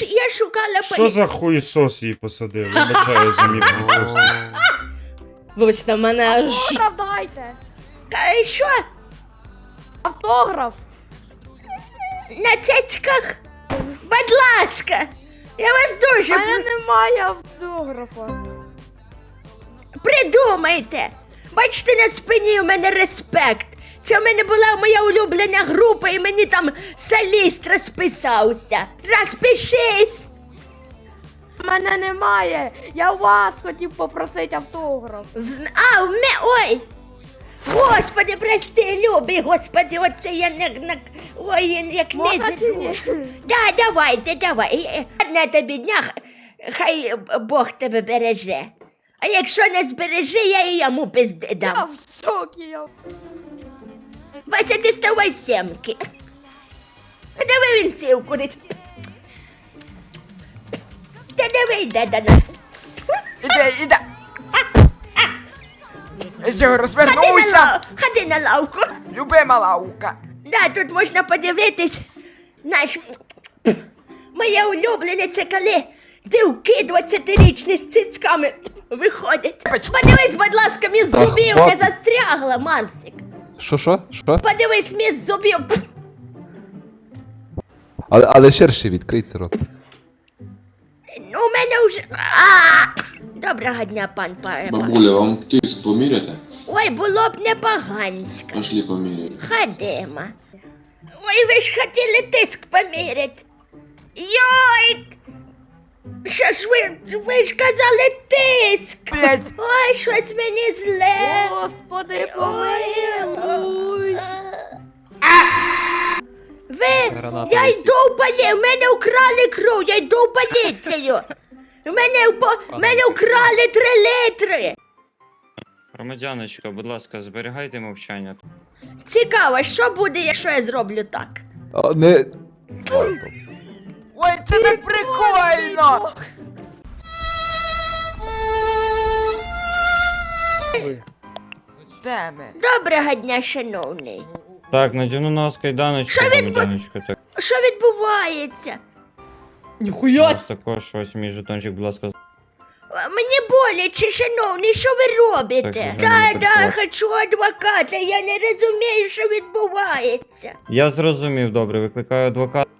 Я шукала Що за хуєсос її посадив? Вибачаю за мій просто. Вибачте, мене аж... Автограф дайте! Ка- Що? Автограф! На цяцьках? Будь ласка! Я вас У дуже мене б- немає автографа. придумайте! Бачите, на спині у мене респект. Це в мене була моя улюблена група, і мені там соліст розписався. Розпишись! Мене немає. Я вас хотів попросити автограф. В- А, в мене. Ой! Господи, прости, любий, господи, оце я не, не ой, як не Можна чи ні? зроблю. Да, давайте, давай. Е, Одна тобі дня, х- хай Бог тебе береже. А якщо не збереже, я і йому пизди Я в шокі. Я... Вася, ти ставай сімки. Давай він ців курить. Та давай йде до нас. Іде, іде. Ще Ходи на, розвернуйся! лав... Ходи на лавку. Любима лаука. Да, тут можна подивитись. Знаєш, моє улюблене це коли дівки 20-річні з цицьками виходять. Подивись, будь ласка, Та зубів не застрягла, Марсик. Що, що? Що? Подивись, між зубів. Але, але ширше відкрийте рот. Ну, у мене вже. А! Доброго дня, пан па- па. Бабуля, вам тиск поміряти? Ой, було б непогансько. Пошли поміряємо. Ходимо. Ой, ви ж хотіли тиск поміряти. Йой! Що ж ви, ви ж казали тиск? Блять. Ой, щось мені зле. Господи, помилуй. Ви, Граната я йду в в мене украли кров, я йду в поліцію. В мене, в по- в мене украли три літри. Громадяночка, будь ласка, зберігайте мовчання. Цікаво, що буде, якщо я зроблю так? А, не. Ой, це так прикольно! Де ми? Доброго дня, шановний. Так, надіну на вас кайданочку, Що він бу- громадяночка. Так, Що відбувається? Ніхуя також ось мій жетончик, будь ласка. Мені боляче, шановний, що ви робите? Так, Да, Євгеній, да, прикол. хочу адвоката, я не розумію, що відбувається. Я зрозумів, добре, викликаю адвоката.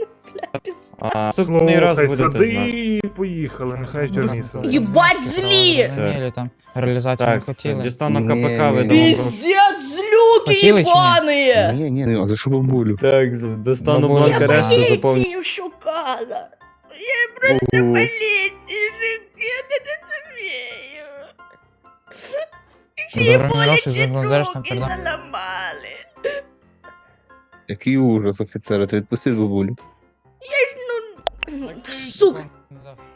А, наступний раз Слухай, будете сади знати. і поїхали, нехай чорні. Єбать злі! Розуміли, там реалізацію не Так, хотіли. дістану Ні, КПК, ні, видамо. ні. Піздець, злюки Хотіли чи ні? єбані! Ні, ні, ні, а за що бабулю? Так, достану Бабуля. бланк Я арешту, заповню. поліцію шукала. Я просто Ого. поліцію шукала, я не Чи боляче руки заламали. Який ужас, офіцера, ти відпустив бабулю. Я ж ну... Сука,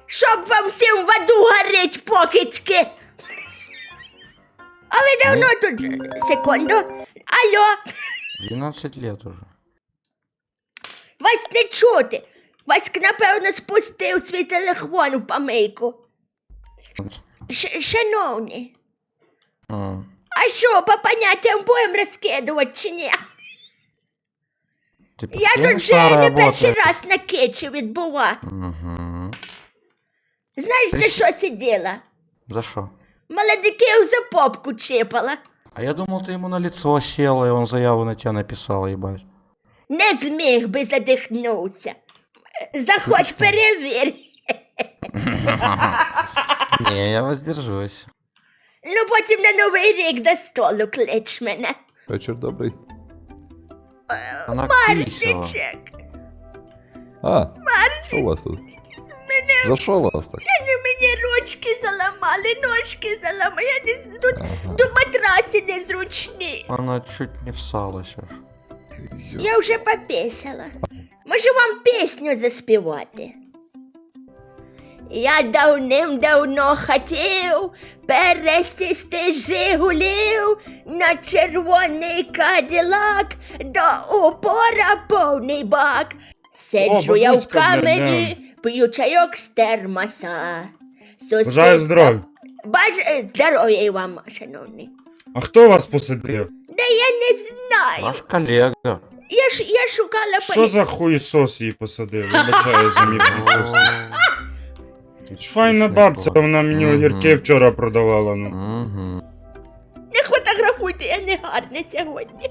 щоб вам всім в аду горить покидьки. А ви давно тут? Секунду. Алло, 12 лет уже. вас не чути. Вас, напевно, спустив свій телефон у помийку. Ш- Шановні, А, а що, по поняттям будемо розкидувати чи ні? типа, Я тут вже не перший раз на кичі відбула. Мгм. Знаєш, за що сиділа? За что? Молодиків за попку чіпала. А я думал, ты ему на лицо села, и он заяву на тебя написал, ебать. Не зміг би задихнувся. Заходь, перевір. Не, я воздержусь. Ну потім на новий рік до столу клич мене. Вечір добрий. Она кисела. Марсичек. А, що у вас тут? За що вас так? Вони мені ручки заламали, ножки заламали. Я не з- тут Ага. до матраси незручні. Она чуть не всалась аж. Йо. Я вже пописала. Можу вам пісню заспівати. Я давним-давно хотів пересісти Жигулів на червоний каділак, до упора повний бак. Сиджу я в бабуська, камені, п'ю чайок з термоса. Бажаю здоров'я. Баж... е, Здоров'я і вам, шановний. А хто вас посадив? Да я не знаю. Наш коллега. Я ж я шукала Що за хуїсос її посадив? Вибачаю за мій пропуск. Файна бабця, вона мені Мгм. огірки вчора продавала, ну. Угу. Не фотографуйте, я не гарна сьогодні.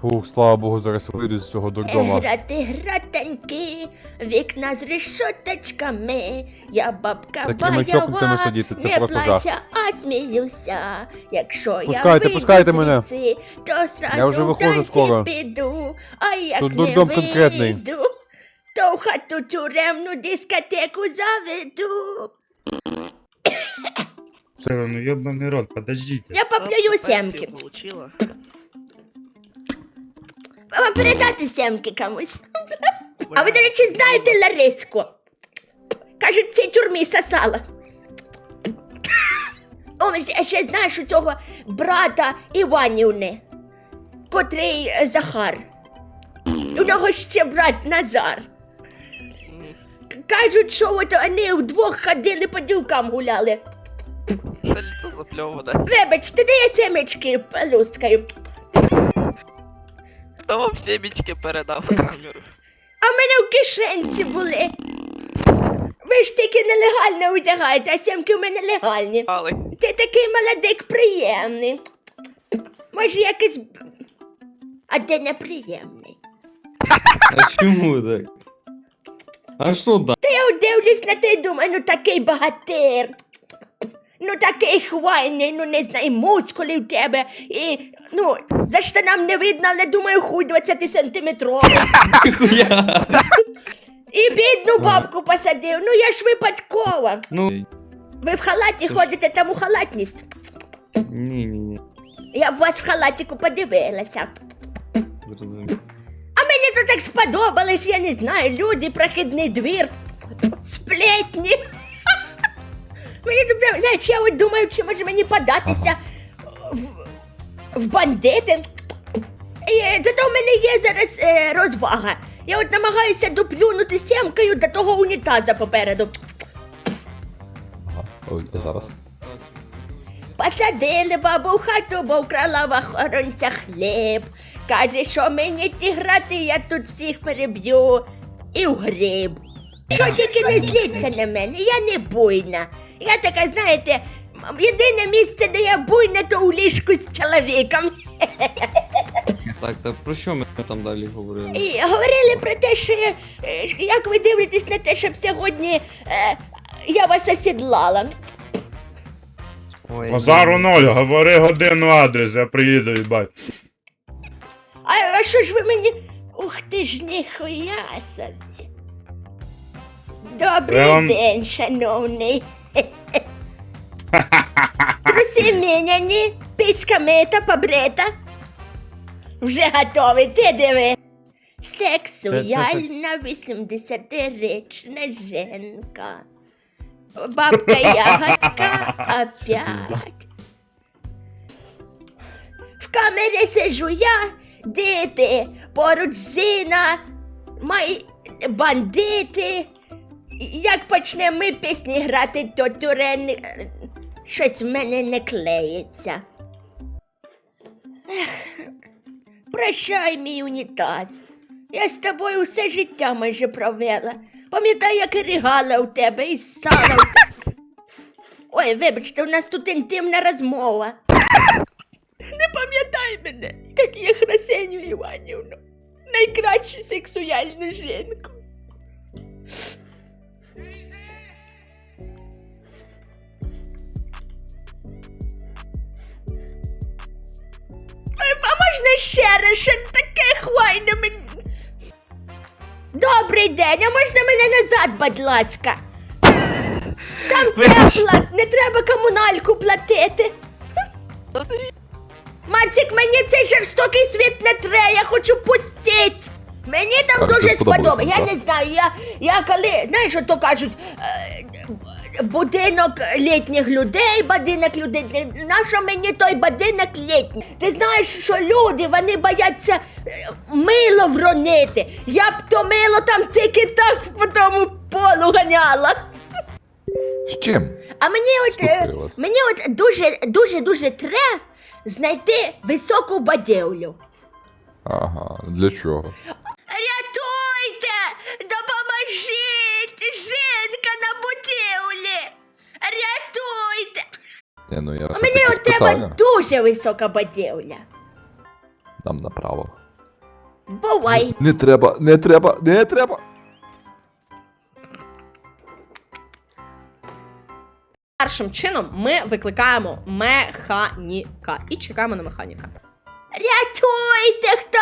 Фух, слава Богу, зараз вийду з цього дурдома. Грати гратеньки, вікна з решоточками. Я бабка такими баява, сидіти, це не просто жах. плача, а сміюся. Якщо Пускайте, я вийду пускайте мене. звідси, то сразу Я вже в виходжу танці скоро. піду. А як Тут не дурдом конкретний. вийду, то в хату тюремну дискотеку заведу. Це ну йобаний рот, подождіть. Я поплюю семки. Вам передати семки комусь. А ви, до речі, знаєте Лариску? Кажуть, в цій тюрмі сосала. О, я ще знаєш у цього брата Іванівни, котрий е, Захар. У нього ще брат Назар. Кажуть, що от вони вдвох ходили по дівкам гуляли. Лицо запльоване. Вибачте, де я семечки полускаю. Хто вам семечки передав камеру? А в мене в кишенці були. Ви ж тільки нелегально одягаєте, а сімки в мене легальні. Але Ти такий молодик приємний. Може, якийсь. А де неприємний? А чому так? А що да? Та я дивлюсь на те і думаю, ну такий багатир. Ну такий хвайний, ну не знаю, мускулів в тебе. І, ну, за штанам не видно, але думаю, хуй 20 сантиметровий. Хуя? І бідну бабку посадив. Ну я ж випадково. Ну, Ви в халаті ходите, там у халатність. ні, ні, ні. Я б вас в халатику подивилася. Зрозумів. А мені то так сподобалось, я не знаю, люди, прохідний двір, сплетні. Мені прям, знаєш, я от думаю, чи може мені податися в, в бандити. І, зато в мене є зараз е, розвага. Я от намагаюся доплюнути сімкою до того унітаза попереду. Ой, зараз. Посадили бабу в хату, бо вкрала в охоронця хліб. Каже, що мені ті грати, я тут всіх переб'ю і в гриб. Що тільки не зліться на мене, я не буйна. Я така, знаєте, єдине місце, де я буйна, то у ліжку з чоловіком. Так, так про що ми там далі говорили? І говорили про те, що е, як ви дивитесь на те, щоб сьогодні е, я вас осідлала. Ой, Базару ноль, говори годину адрес, я приїду, їбать. А, а що ж ви мені. Ух ти ж ніхуя собі. Добрий вам- день, шановний. Труси міняні, піська мита, побрита. Вже готовий, ти диви. Сексуальна 80-річна жінка. Бабка ягодка опять. В камері сижу я, діти, поруч зіна, мої бандити. Як почнемо ми пісні грати, то турен щось в мене не клеїться. Ех, прощай, мій унітаз. Я з тобою все життя майже провела. Пам'ятаю, як ригала у тебе і тебе. Ой, вибачте, у нас тут інтимна розмова. Не пам'ятай мене, як я Храсеню Іванівну, найкращу сексуальну жінку. Ой, А можна ще раз, що таке хвайне мені. Добрий день, а можна мене назад, будь ласка? Там тепло, не треба комунальку платити. Марсик, мені цей жорстокий світ не треба, я хочу пустіть. Мені там Так, дуже сподобалось. Я так? не знаю, я, я коли, знаєш, що то кажуть, е, будинок літніх людей, будинок людей. Нащо мені той будинок літній? Ти знаєш, що люди вони бояться е, мило вронити. Я б то мило там тільки так по тому полу ганяла. З чим? А мені от, е, Слухаю вас. мені от дуже, дуже, дуже треба знайти високу бадівлю. Ага, для чого? Рятуйте! Допоможіть! Жінка на будівлі! Рятуйте! Ні, ну я Мені все-таки от треба спитаю. дуже висока будівля. Нам направо. Бувай! Не треба, не треба, не треба. Першим чином ми викликаємо механіка і чекаємо на механіка. Рятуйте! Хто?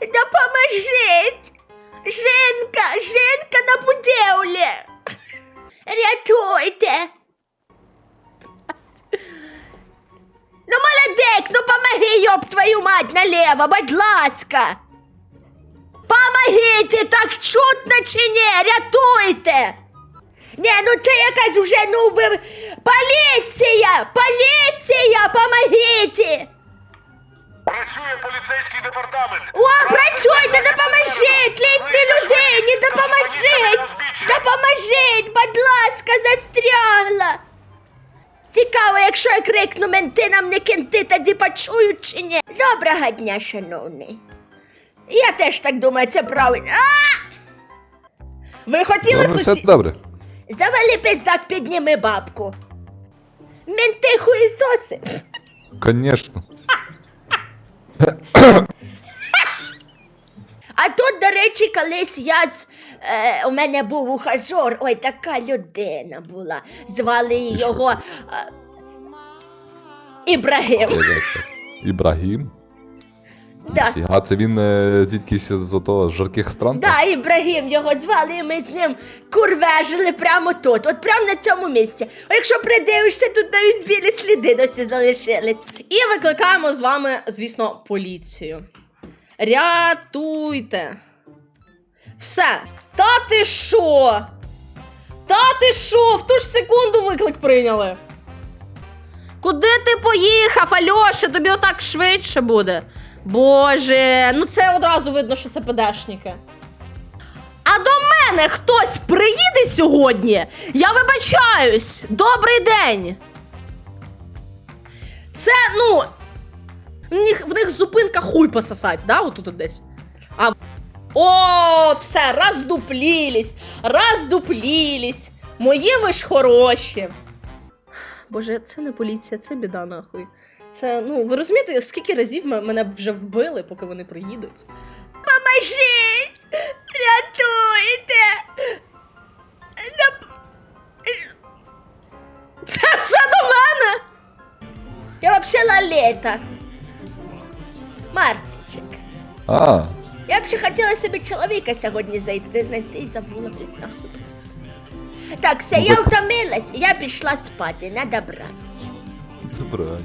Допоможіть! Жінка! Жінка на будівлі! Рятуйте! Ну, молодець, ну помоги, йоб твою мать, налево, будь ласка! Помогите, так чутно чи ні? Рятуйте! Ні, ну це якась уже, ну, поліція! Поліція, помогите! О, працюйте, допоможіть! Літній людині, допоможіть! Допоможіть, будь ласка, застрягла! Цікаво, якщо я крикну менти нам не кінти, тоді почують чи ні. Доброго дня, шановний. Я теж так думаю, це правильно. А! Ви хотіли Добре, все добре. Завали пиздак, підніми бабку. Менти хуєсоси. Конечно. А тут, до речі, колись я з, е, у мене був ухажор, ой, така людина була. Звали його е, Ібрагим. Ібрагім. Да. А це він е, звідкись з ото з жарких стран? Да, Ібрагим його звали, і ми з ним курвежили прямо тут, от прямо на цьому місці. А якщо придивишся, тут навіть білі сліди досі залишились. І викликаємо з вами, звісно, поліцію. Рятуйте. Все. Та ти що? Та ти що? В ту ж секунду виклик прийняли. Куди ти поїхав, Альоша? Тобі отак швидше буде. Боже, ну це одразу видно, що це ПДшники. А до мене хтось приїде сьогодні? Я вибачаюсь. Добрий день. Це, ну, в них, в них зупинка хуй пососать, да, отут от десь. А О, все, роздуплілись, роздуплілись. Мої ви ж хороші. Боже, це не поліція, це біда нахуй. Це, ну, ви розумієте, скільки разів мене вже вбили, поки вони приїдуть? Поможіть! Рятуйте! Це все до мене! Я вообще лалета. Марсичек. А, Я ще хотіла собі чоловіка сьогодні зайти, знайти і забула блін, нахуй. Так, все, Ну, я втомилась, я пішла спати на добра. добре.